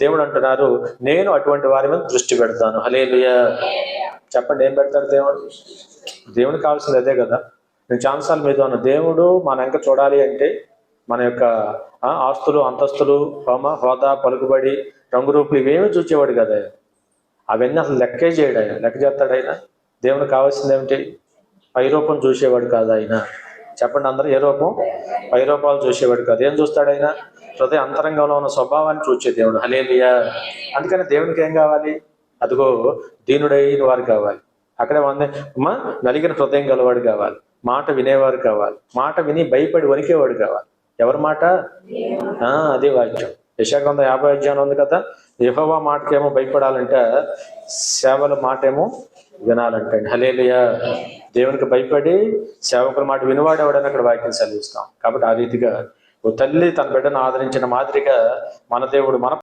దేవుడు అంటున్నారు నేను అటువంటి వారి మీద దృష్టి పెడతాను. హలే చెప్పండి ఏం పెడతాడు దేవుడు? దేవునికి కావాల్సింది అదే కదా. నేను చాలాసార్లు మీద ఉన్న దేవుడు మన వెంక చూడాలి అంటే మన యొక్క ఆ, ఆస్తులు అంతస్తులు హోమ హోదా పలుకుబడి రంగురూపులు ఇవేమి చూచేవాడు కదా. అవన్నీ అసలు లెక్కే చేయడు ఆయన. లెక్క చేస్తాడు ఆయన. దేవునికి కావాల్సింది ఏమిటి? పై రూపం చూసేవాడు కాదు ఆయన. చెప్పండి అందరూ ఏ రూపం? పై రూపాలు చూసేవాడు కాదు. ఏం చూస్తాడు ఆయన? హృదయ అంతరంగంలో ఉన్న స్వభావాన్ని చూచే దేవుడు. హలేలియా అందుకని దేవునికి ఏం కావాలి? అదిగో దీనుడైన వారు కావాలి. అక్కడే ఉంది అమ్మా నలిగిన హృదయం గలవాడు కావాలి. మాట వినేవారు కావాలి. మాట విని భయపడి వణికేవాడు కావాలి. ఎవరి మాట? ఆ, అదే వాక్యం. విశాఖ యాభై అధ్యాయం ఉంది కదా యహోవా మాటకేమో భయపడాలంటే సేవల మాట ఏమో వినాలంటే హలేలియా దేవునికి భయపడి సేవకుల మాట వినివాడు ఎవడని అక్కడ వాక్యం సెలవిస్తాం. కాబట్టి ఆ రీతిగా ఓ తల్లి తన బిడ్డను ఆదరించిన మాదిరిగా మన దేవుడు మన